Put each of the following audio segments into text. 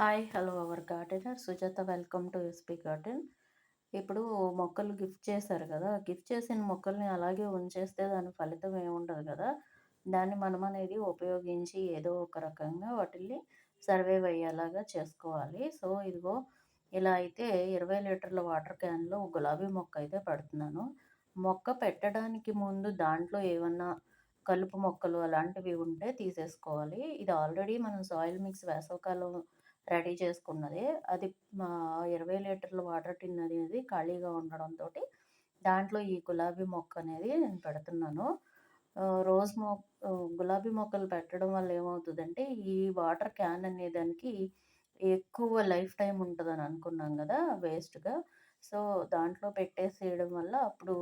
Hi hello our gardener Sujatha welcome to SP garden ఇప్పుడు మొక్కలు gift చేశారు కదా. గిఫ్ట్ చేసిన మొక్కల్ని అలాగే ఉంచేస్తే దాని ఫలితం ఏముండదు కదా. దాన్ని మనం అనేది ఉపయోగించి ఏదో ఒక రకంగా వాటిని సర్వైవ్ అయ్యేలాగా చేసుకోవాలి. సో ఇదిగో ఇలా అయితే ఇరవై లీటర్ల వాటర్ క్యాన్లో గులాబీ మొక్క అయితే పెడుతున్నాను. మొక్క పెట్టడానికి ముందు దాంట్లో ఏమన్నా కలుపు మొక్కలు అలాంటివి ఉంటే తీసేసుకోవాలి. ఇది ఆల్రెడీ మనం సాయిల్ మిక్స్ వేసవకాలం రెడీ చేసుకున్నది. అది మా ఇరవై లీటర్ల వాటర్ టిన్ అనేది ఖాళీగా ఉండడంతో దాంట్లో ఈ గులాబీ మొక్క అనేది నేను పెడుతున్నాను. రోజ్ మొ గులాబీ మొక్కలు పెట్టడం వల్ల ఏమవుతుందంటే ఈ వాటర్ క్యాన్ అనే దానికి ఎక్కువ లైఫ్ టైం ఉంటుందని అనుకున్నాం కదా వేస్ట్గా. సో దాంట్లో పెట్టేసేయడం వల్ల అప్పుడు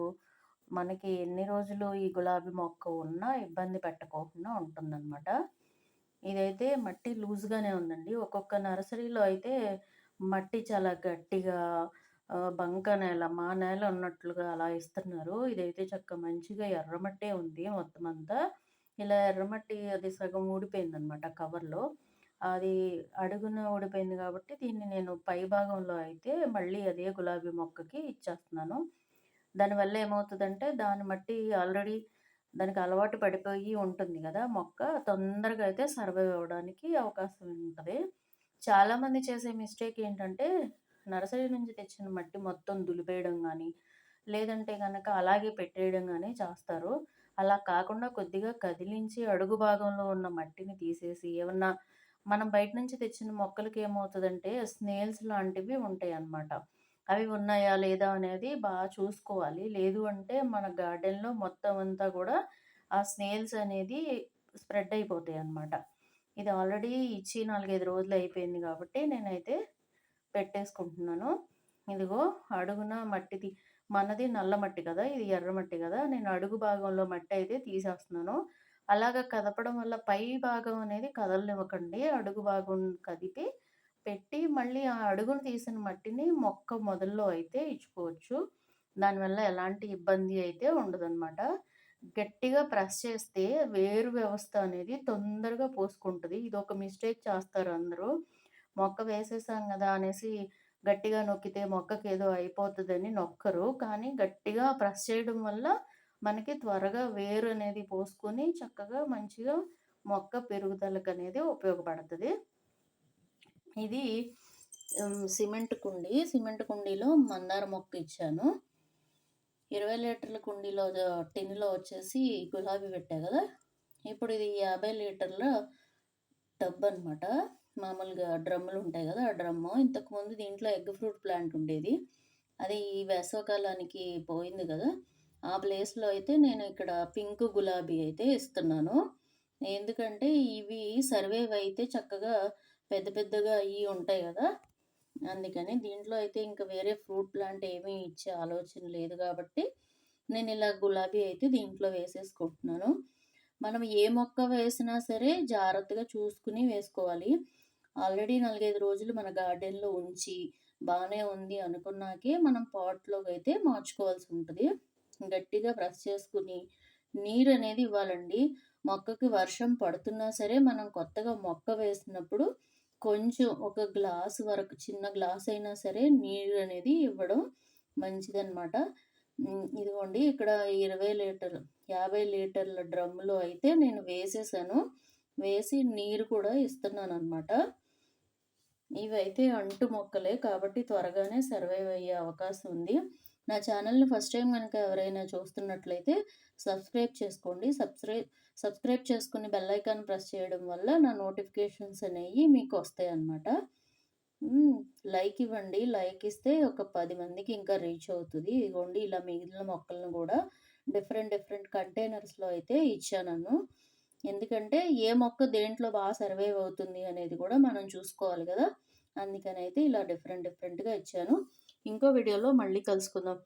మనకి ఎన్ని రోజులు ఈ గులాబీ మొక్క ఉన్నా ఇబ్బంది పెట్టకోకుండా ఉంటుందన్నమాట. ఇదైతే మట్టి లూజ్‌గానే ఉందండి. ఒక్కొక్క నర్సరీలో అయితే మట్టి చాలా గట్టిగా బంక నేల, మా నేల ఉన్నట్లుగా అలా ఇస్తున్నారు. ఇదైతే చక్క మంచిగా ఎర్రమట్టే ఉంది మొత్తం అంతా. ఇలా ఎర్రమట్టి అది సగం ఊడిపోయిందనమాట కవర్‌లో. అది అడుగున ఊడిపోయింది కాబట్టి దీన్ని నేను పై భాగంలో అయితే మళ్ళీ అదే గులాబీ మొక్కకి ఇచ్చేస్తున్నాను. దానివల్ల ఏమవుతుందంటే దాని మట్టి ఆల్రెడీ దానికి అలవాటు పడిపోయి ఉంటుంది కదా! మొక్క తొందరగా అయితే సర్వైవ్ అవ్వడానికి అవకాశం ఉంటుంది. చాలామంది చేసే మిస్టేక్ ఏంటంటే నర్సరీ నుంచి తెచ్చిన మట్టి మొత్తం దులిపేయడం కానీ లేదంటే కనుక అలాగే పెట్టేయడం కానీ చేస్తారు. అలా కాకుండా కొద్దిగా కదిలించి అడుగు భాగంలో ఉన్న మట్టిని తీసేసి ఏమన్నా మనం బయట నుంచి తెచ్చిన మొక్కలకి ఏమవుతుందంటే స్నేల్స్ లాంటివి ఉంటాయి అన్నమాట అవి ఉన్నాయా లేదా అనేది బాగా చూసుకోవాలి. లేదు అంటే మన గార్డెన్లో మొత్తం అంతా కూడా ఆ స్నేల్స్ అనేది స్ప్రెడ్ అయిపోతాయి అన్నమాట. ఇది ఆల్రెడీ ఇచ్చి నాలుగైదు రోజులు అయిపోయింది కాబట్టి నేనైతే పెట్టేసుకుంటున్నాను. ఇదిగో అడుగున మట్టిది మనది నల్ల మట్టి కదా ఇది ఎర్ర మట్టి కదా నేను అడుగు భాగంలో మట్టి అయితే తీసేస్తున్నాను. అలాగ కదపడం వల్ల పై భాగం అనేది కదలనివ్వకండి. అడుగు భాగం కదిపి పెట్టి మళ్ళీ ఆ అడుగును తీసిన మట్టిని మొక్క మొదల్లో అయితే ఇచ్చుకోవచ్చు. దానివల్ల ఎలాంటి ఇబ్బంది అయితే ఉండదన్నమాట. గట్టిగా ప్రెస్ చేస్తే వేరు వ్యవస్థ అనేది తొందరగా పోసుకుంటుంది. ఇది ఒక మిస్టేక్ చేస్తారు అందరూ. మొక్క వేసేసాం కదా అనేసి గట్టిగా నొక్కితే మొక్కకి ఏదో అయిపోతుందని నొక్కరు. కానీ గట్టిగా ప్రెస్ చేయడం వల్ల మనకి త్వరగా వేరు అనేది పోసుకొని చక్కగా మంచిగా మొక్క పెరుగుదలకు అనేది ఉపయోగపడుతుంది. ఇది సిమెంట్ కుండీ. సిమెంట్ కుండీలో మందార మొక్క ఇచ్చాను. ఇరవై లీటర్ల కుండీలో టిన్లో వచ్చేసి గులాబీ పెట్టా కదా? ఇప్పుడు ఇది యాభై లీటర్ల టబ్ అనమాట మామూలుగా డ్రమ్ములు ఉంటాయి కదా ఆ డ్రమ్ము. ఇంతకుముందు దీంట్లో ఎగ్ ఫ్రూట్ ప్లాంట్ ఉండేది. అది ఈ వేసవకాలానికి పోయింది కదా. ఆ ప్లేస్లో అయితే నేను ఇక్కడ పింక్ గులాబీ అయితే ఇస్తున్నాను. ఎందుకంటే ఇవి సర్వేవ్ అయితే చక్కగా పెద్ద పెద్దగా అయ్యి ఉంటాయి కదా. అందుకని దీంట్లో అయితే ఇంకా వేరే ఫ్రూట్ ప్లాంట్ ఏమీ ఇచ్చే ఆలోచన లేదు కాబట్టి నేను ఇలా గులాబీ అయితే దీంట్లో వేసేసుకుంటున్నాను. మనం ఏ మొక్క వేసినా సరే జాగ్రత్తగా చూసుకుని వేసుకోవాలి. ఆల్రెడీ నాలుగైదు రోజులు మన గార్డెన్లో ఉంచి బాగానే ఉంది అనుకున్నాకే మనం పాట్లోకి అయితే మార్చుకోవాల్సి ఉంటుంది. గట్టిగా ప్రెస్ చేసుకుని నీరు అనేది ఇవ్వాలండి. మొక్కకి వర్షం పడుతున్నా సరే మనం కొత్తగా మొక్క వేసినప్పుడు కొంచెం ఒక గ్లాస్ వరకు చిన్న గ్లాస్ అయినా సరే నీరు అనేది ఇవ్వడం మంచిదన్నమాట. ఇదిగోండి ఇక్కడ ఇరవై లీటర్లు యాభై లీటర్ల డ్రమ్లో అయితే నేను వేసేసాను. వేసి నీరు కూడా ఇస్తున్నాను అనమాట ఇవైతే అంటు మొక్కలే కాబట్టి త్వరగానే సర్వైవ్ అయ్యే అవకాశం ఉంది. నా ఛానల్ని ఫస్ట్ టైం కనుక ఎవరైనా చూస్తున్నట్లయితే సబ్స్క్రైబ్ చేసుకోండి. సబ్స్క్రైబ్ సబ్స్క్రైబ్ చేసుకుని బెల్ ఐకాన్ ప్రెస్ చేయడం వల్ల నా నోటిఫికేషన్స్ అనేవి మీకు వస్తాయి అన్నమాట. లైక్ ఇవ్వండి. లైక్ ఇస్తే ఒక పది మందికి ఇంకా రీచ్ అవుతుంది. ఇదిగోండి ఇలా మిగిలిన మొక్కలను కూడా డిఫరెంట్ డిఫరెంట్ కంటైనర్స్లో అయితే ఇచ్చాను. ఎందుకంటే ఏ మొక్క దేంట్లో బాగా సర్వైవ్ అవుతుంది అనేది కూడా మనం చూసుకోవాలి కదా. అందుకని అయితే ఇలా డిఫరెంట్ డిఫరెంట్గా ఇచ్చాను. ఇంకో వీడియోలో మళ్ళీ కలుసుకుందాం.